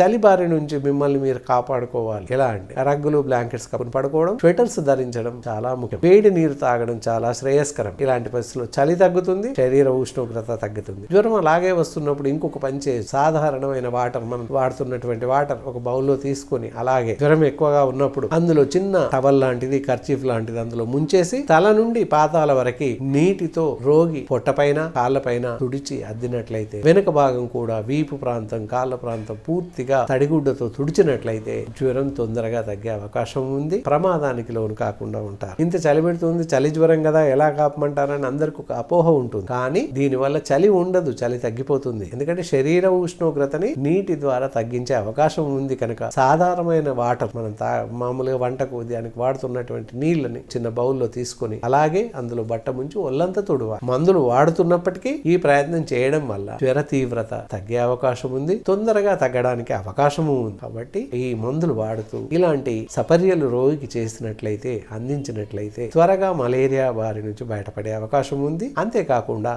చలి బారి నుంచి మిమ్మల్ని మీరు కాపాడుకోవాలి. ఎలా అంటే రగ్గులు బ్లాంకెట్స్ కప్పుని పడుకోవడం స్వెటర్స్ ధరించడం చాలా ముఖ్యం. వేడి నీరు తాగడం చాలా శ్రేయస్కరం. ఇలాంటి పరిస్థితుల్లో చలి తగ్గుతుంది శరీర ఉష్ణోగ్రత తగ్గుతుంది. జ్వరం అలాగే వస్తున్నప్పుడు ఇంకొక పని సాధారణమైన వాటర్ మనం వాడుతున్నటువంటి వాటర్ ఒక బౌల్లో తీసుకొని అలాగే జ్వరం ఎక్కువగా ఉన్నప్పుడు అందులో చిన్న టవల్ లాంటిది కర్చీఫ్ లాంటిది అందులో ముంచేసి తల నుండి పాతాల వరకు నీటితో రోగి పొట్టపైన కాళ్ళపైన తుడిచి అద్దినట్లయితే వెనుక భాగం కూడా వీపు ప్రాంతం కాళ్ళ ప్రాంతం పూర్తిగా తడిగుడ్డతో తుడిచినట్లయితే జ్వరం తొందరగా తగ్గే అవకాశం ఉంది. ప్రమాదానికి లోను కాకుండా ఉంటారు. ఇంత చలి పెడుతుంది చలి జ్వరం కదా ఎలా కాపమంటారని అందరికి ఒక అపోహ ఉంటుంది. కానీ దీనివల్ల చలి ఉండదు చలి తగ్గిపోతుంది. ఎందుకంటే శరీర ఉష్ణోగ్రతని నీటి ద్వారా తగ్గించే అవకాశం ఉంది కనుక సాధారణమైన వాటర్ మనం తా మామూలుగా వంటకు దానికి వాడుతున్నటువంటి నీళ్ళని చిన్న బౌల్లో తీసుకొని అలాగే అందులో బట్ట ముంచి ఒళ్ళంతా తుడవ మందులు వాడుతున్నప్పటికీ ఈ ప్రయత్నం చేయడం వల్ల జ్వర తీవ్రత తగ్గే అవకాశం ఉంది. తొందరగా తగ్గడానికి అవకాశము ఉంది. కాబట్టి ఈ మందులు వాడుతూ ఇలాంటి సపర్యలు రోగికి చేసినట్లయితే అందించినట్లయితే త్వరగా మలేరియా బారి నుంచి బయటపడే అవకాశం ఉంది. అంతేకాకుండా